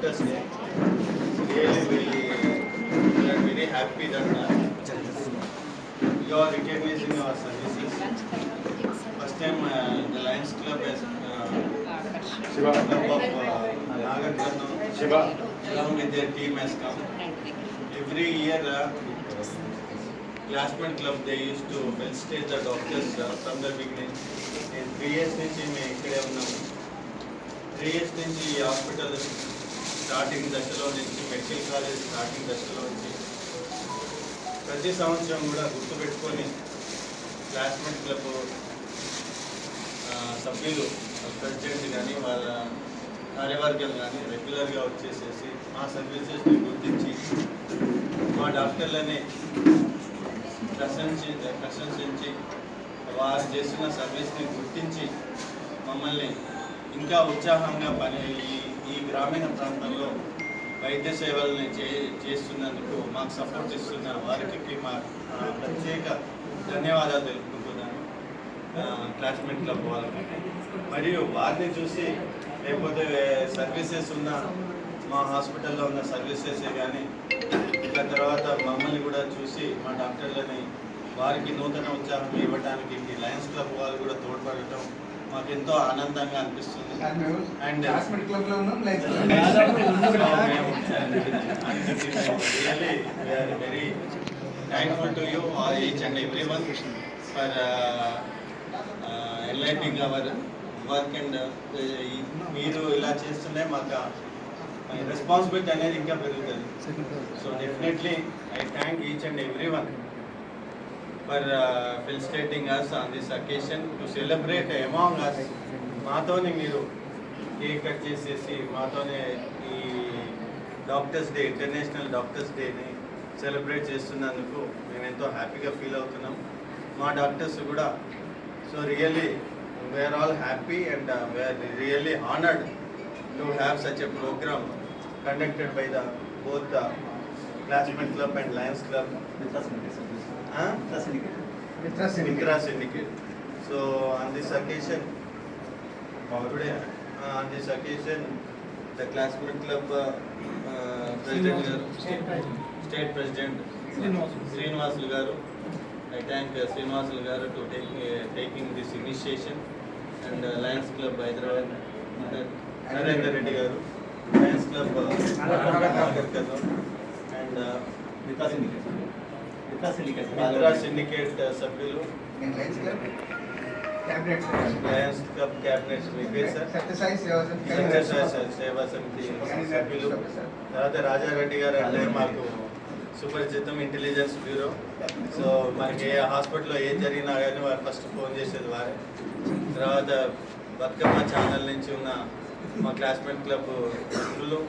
Doctors Day. Really, we, we are very happy that uh, you are recognizing our services. First time uh, the Lions Club has uh, Shiva. club of uh, Nagarjuna Shiva. along with their team has come. Every year, uh, Classmate Club they used to felicitate the doctors uh, from the beginning. నేను three years నుంచి మేము ఇక్కడే ఉన్నాము three years నుంచి ఈ hospital starting దశలో నుంచి medical college starting దశలో నుంచి ప్రతి సంవత్సరం కూడా గుర్తుపెట్టుకొని క్లాస్మేట్ క్లబ్ సభ్యులు ప్రెసిడెంట్ కానీ వాళ్ళ కార్యవర్గాలు కానీ రెగ్యులర్గా వచ్చేసేసి మా సర్వీసెస్ని గుర్తించి మా డాక్టర్లని ప్రశంసి ప్రశంసించి వారు చేస్తున్న సర్వీస్ని గుర్తించి మమ్మల్ని ఇంకా ఉత్సాహంగా పని ఈ ఈ గ్రామీణ ప్రాంతంలో వైద్య సేవల్ని చే చేస్తున్నందుకు మాకు సపోర్ట్ ఇస్తున్న వారికి మా ప్రత్యేక ధన్యవాదాలు తెలుపుకుంటున్నాను. క్లాస్మేట్ క్లబ్ వాళ్ళకి. మరియు వారిని చూసి లేకపోతే సర్వీసెస్ ఉన్న మా హాస్పిటల్లో ఉన్న సర్వీసెసే కానీ ఇంకా తర్వాత మమ్మల్ని కూడా చూసి మా డాక్టర్లని వారికి నూతన ఉత్సాహం ఇవ్వడానికి లయన్స్ క్లబ్ వాళ్ళు కూడా తోడ్పడటం మాకెంతో ఆనందంగా అనిపిస్తుంది. అండ్ క్లబ్లో thankful to you all age and every one for enlightening our work and మీరు ఇలా చేస్తుంటే మాకు రెస్పాన్సిబిలిటీ అనేది ఇంకా పెరుగుతుంది. So definitely I thank each and every one for felicitating us on this occasion to celebrate among us మాతోని మీరు cake cut చేసేసి మాతోనే ఈ డాక్టర్స్ డే ఇంటర్నేషనల్ డాక్టర్స్ డేని సెలబ్రేట్ చేస్తున్నందుకు మేము ఎంతో హ్యాపీగా ఫీల్ అవుతున్నాం. మా డాక్టర్స్ కూడా so really we are all happy and we are really honoured to have such a programme conducted by the both the classmate club and Lions Club So on this occasion, today, uh, on this occasion, the classmate club uh, uh, president, state president, Srinivasulu garu. I thank uh, Srinivasulu garu to take, uh, taking this initiation and uh, Lions Club Hyderabad, uh, Narendra Reddy garu, Uh, సభ్యులు. Lions Club cabinet Sathyasai Seva Samithi సభ్యులు. తర్వాత రాజారెడ్డి గారు అంటే మాకు సుపరిచితం intelligence bureau. So మనకి ఏ హాస్పిటల్లో ఏం జరిగినా కానీ వారు ఫస్ట్ ఫోన్ చేసేది వారే. తర్వాత బతుకమ్మ ఛానల్ నుంచి ఉన్న మా క్లాస్మేట్ క్లబ్ మిత్రులు.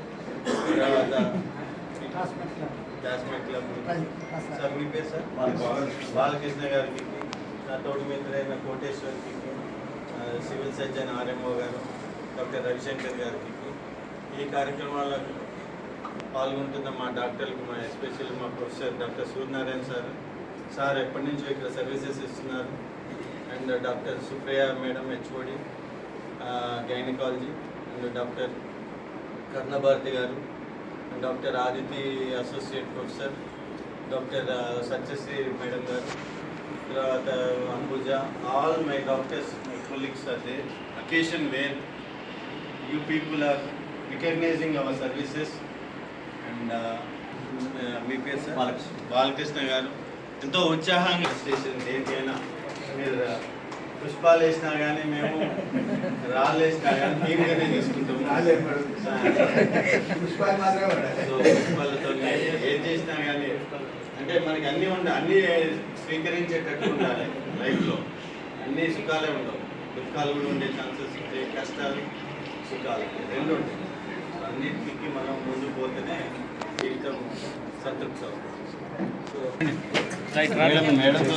తర్వాత సార్ మీ పేరు సార్? బాలకృష్ణ. గారికి నా తోటి మిత్రులైన కోటేశ్వర్కి సివిల్ సర్జన్ ఆర్ఎంఓ గారు డాక్టర్ రవిశంకర్ గారికి ఈ కార్యక్రమాల్లో పాల్గొంటున్న మా డాక్టర్లకు మా ఎస్పెషల్లీ మా professor doctor Suryanarayana sir sir ఎప్పటి నుంచో ఇక్కడ సర్వీసెస్ ఇస్తున్నారు. And doctor Supriya madam HOD gynaecology and doctor Karnabharathi గారు doctor Aditi associate professor doctor Sathyasri madam గారు తర్వాత Ambuja all my doctors my colleagues are they occasion where you people are recognising our services and మీ పేరు sir Balakrishna. Balakrishna గారు. ఎంతో ఉత్సాహంగా station దేనికైనా. మీరు uh, పుష్పాలు వేసినా కానీ మేము రాళ్ళు వేసినా కానీ నీట్గానే తీసుకుంటాము సో పుష్పాలతో ఏం చేసినా కానీ అంటే మనకి అన్నీ ఉండాలి అన్నీ స్వీకరించేటట్టు ఉండాలి లైఫ్లో. అన్ని సుఖాలే ఉండవు. దుఃఖాలు కూడా ఉండే ఛాన్సెస్ ఉంటాయి కష్టాలు సుఖాలు రెండు ఉంటాయి. అన్నిటికీ మనం ముందు పోతేనే జీవితం సంతృప్తి అవుతుంది. సో మేడం మేడంతో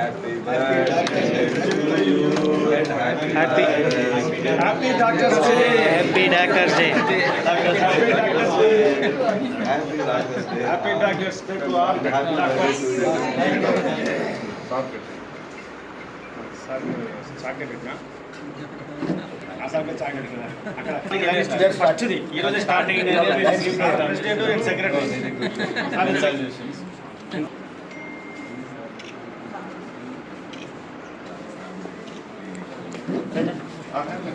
Happy birthday to you and happy Happy- happy Doctor's Day. Happy Doctor's Day. Happy Doctor's Day. Happy Doctor's Day. Happy Doctor's Day to all doctors. Stop it.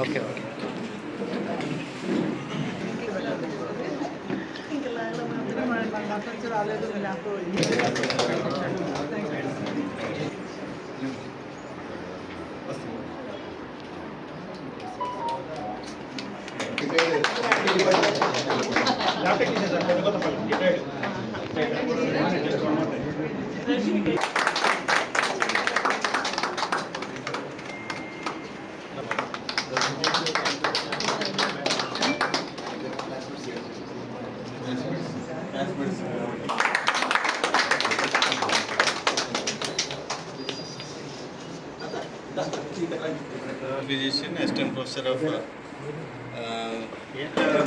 Okay okay physician, assistant physician assistant professor of ఏంటంటే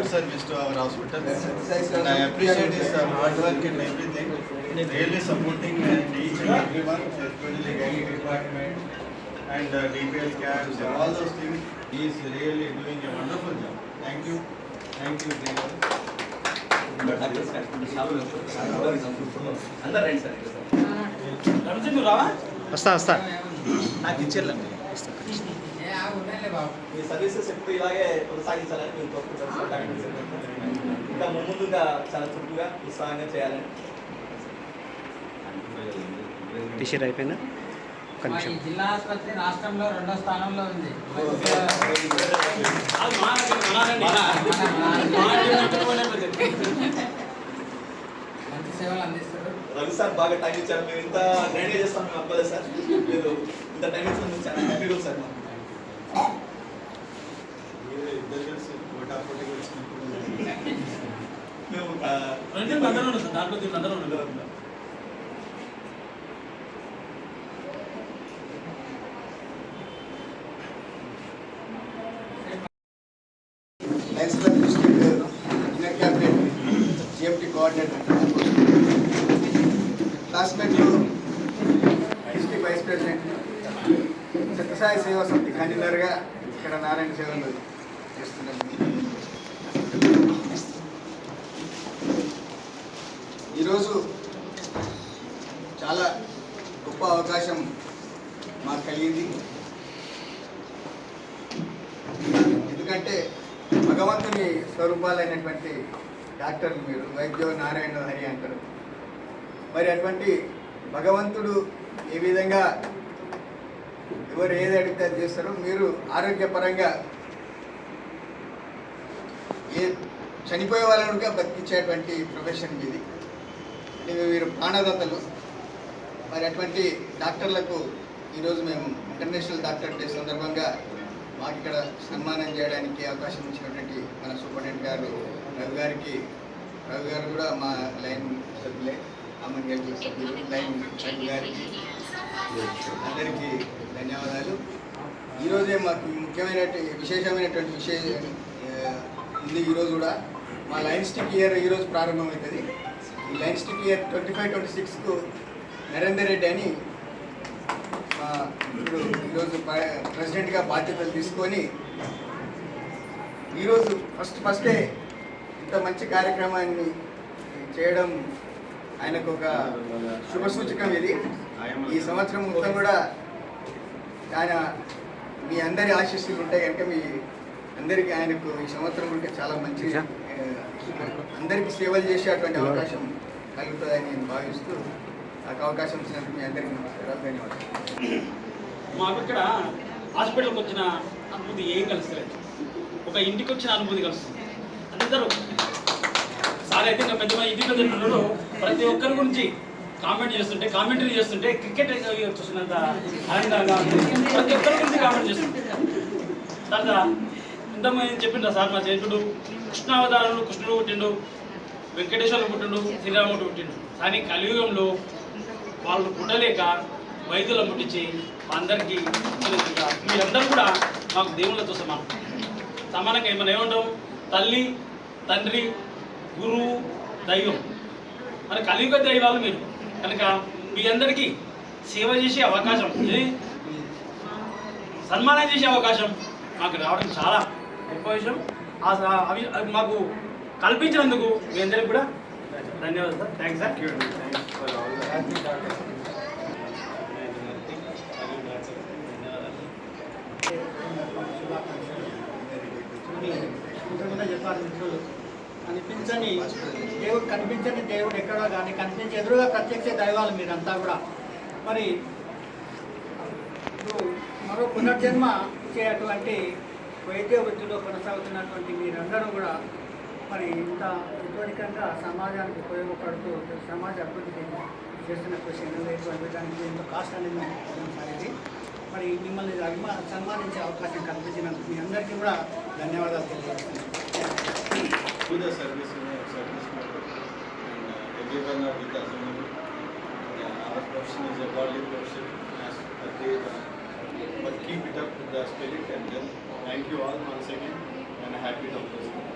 good service to our hospital. And I appreciate his uh, hard work and everything, really supporting and each and everyone, especially gynae department and uh, DPS camps and all those things. He is really doing a wonderful job. Thank you, thank you. dear. అందరు రండి sir వస్తా వస్తా నాకు ఇచ్చేళ్ళండి మీ services ఎప్పుడు ఇలాగే కొనసాగించాలని మేము కోరుకుంటున్నాం సార్ డాక్టర్స్ ఇంకా ముందుగా చాలా చురుకుగా ఉత్సాహంగా చేయాలని టీషర్ట్ అయిపోయిందా? జిల్లా ఆసుపత్రి రాష్ట్రంలో రెండో స్థానంలో ఉంది. మంచి సేవలు అందిస్తారు. రవి సార్ బాగా టైం ఇచ్చారు. మేము ఇంత గ్రైండ్ చేస్తాం మేము సార్. మీరు ఇంత టైం ఇచ్చినందుకు చాలా హ్యాపీగా ఉంది సార్ ఇద్దరు కలిసి పోటాపోటీగా వచ్చినప్పుడు మేము ఆ, Lions Club district inner cabinet GMT coordinator క్లాస్మేట్లు district vice president Sathya Sai Seva Samithi కన్వీనర్గా ఇక్కడ నారాయణ సేవలు చేస్తున్నాను ఈరోజు చాలా గొప్ప అవకాశం మాకు కలిగింది. ఎందుకంటే భగవంతుని స్వరూపాలైనటువంటి డాక్టర్లు మీరు వైద్యో నారాయణ హరి అంటారు. మరి అటువంటి భగవంతుడు ఏ విధంగా ఎవరు ఏది అడిగితే అది చేస్తారో మీరు ఆరోగ్యపరంగా ఏ చనిపోయే వాళ్ళనుగా కూడా బతికించేటువంటి ప్రొఫెషన్ మీది అంటే మీరు ప్రాణదాతలు. మరి అటువంటి డాక్టర్లకు ఈరోజు మేము ఇంటర్నేషనల్ డాక్టర్ డే సందర్భంగా మాకు ఇక్కడ సన్మానం చేయడానికి అవకాశం ఇచ్చినటువంటి మన సూపరింటెండెంట్ గారు రవి గారికి రవి గారు కూడా మా లైన్ సభ్యులే అమ్మన్ గారి సభ్యులు లైన్ రవి గారికి అందరికీ ధన్యవాదాలు. ఈరోజే మాకు ముఖ్యమైన విశేషమైనటువంటి విశేషం ఉంది ఈరోజు కూడా. మా లైన్ స్టిక్ ఇయర్ ఈరోజు ప్రారంభమవుతుంది. ఈ line stick year twenty five twenty సిక్స్కు Narender Reddy అని మా ఇప్పుడు ఈరోజు ప్రెసిడెంట్గా బాధ్యతలు తీసుకొని ఈరోజు ఫస్ట్ ఫస్టే ఇంత మంచి కార్యక్రమాన్ని చేయడం ఆయనకు ఒక శుభ సూచకం ఇది. ఈ సంవత్సరం మొత్తం కూడా ఆయన మీ అందరి ఆశీస్సులు ఉంటాయి కనుక మీ అందరికీ ఆయనకు ఈ సంవత్సరం ఉంటే చాలా మంచి అందరికీ సేవలు చేసేటువంటి అవకాశం కలుగుతుందని నేను భావిస్తూ నాకు అవకాశం ఇచ్చినందుకు మీ అందరికీ నమస్కారాలు ధన్యవాదాలు. మాకు ఇక్కడ హాస్పిటల్కి వచ్చిన అనుభూతి ఏం కలుస్తలేదు. ఒక ఇంటికి వచ్చిన అనుభూతి కలుస్తుంది. అందరూ సార్ అయితే ఇంకా పెద్ద ఇది పెద్ద ప్రతి ఒక్కరి గురించి కామెంట్ చేస్తుంటే కామెంటరీ చేస్తుంటే క్రికెట్ చూసినంత ఆనందంగా ప్రతి ఒక్కరి గురించి కామెంట్ చేస్తుంటే. తర్వాత ఇంతమంది చెప్పిండ్రా సార్ మా చేతుడు కృష్ణావతారంలో కృష్ణుడు పుట్టిండు వెంకటేశ్వరుడు పుట్టిండు శ్రీరాముడు పుట్టిండు. కానీ కలియుగంలో వాళ్ళు పుట్టలేక వైద్యులు ముట్టించి అందరికీ మీరందరూ కూడా మాకు దేవుళ్ళతో సమానం. సమానంగా ఏమైనా ఏమంటాం తల్లి తండ్రి గురువు దైవం. మరి కలియుగ దైవాలు మీరు. కనుక మీ అందరికీ సేవ చేసే అవకాశం. ఇది సన్మానం చేసే అవకాశం. మాకు రావడం చాలా గొప్ప విషయం. అవి మాకు కల్పించినందుకు మీ అందరికీ కూడా ధన్యవాదాలు సార్. థ్యాంక్స్ సార్ మిత్రులు కనిపించని దేవుడు కనిపించని దేవుడు ఎక్కడో కానీ కనిపించే ఎదురుగా ప్రత్యక్ష దైవాలు మీరంతా కూడా. మరి ఇప్పుడు మరో పునర్జన్మ ఇచ్చేటువంటి వైద్య వృత్తిలో కొనసాగుతున్నటువంటి మీరందరూ కూడా మరి ఇంత ఉద్యోగికంగా సమాజానికి ఉపయోగపడుతూ సమాజ అభివృద్ధి చేస్తున్న కృషి ఎన్నో దానికి ఎంతో కాస్ట్ అనేది సార్ మరి మిమ్మల్ని అభిమా సన్మానించే అవకాశం కల్పించినందుకు మీ అందరికీ కూడా ధన్యవాదాలు తెలియజేస్తున్నాను. To the service, you know, service model. And uh, everyone are with us. Yeah, our profession is a godly profession. As a day, uh, but keep it up with the spirit and then thank you all once again and happy doctors.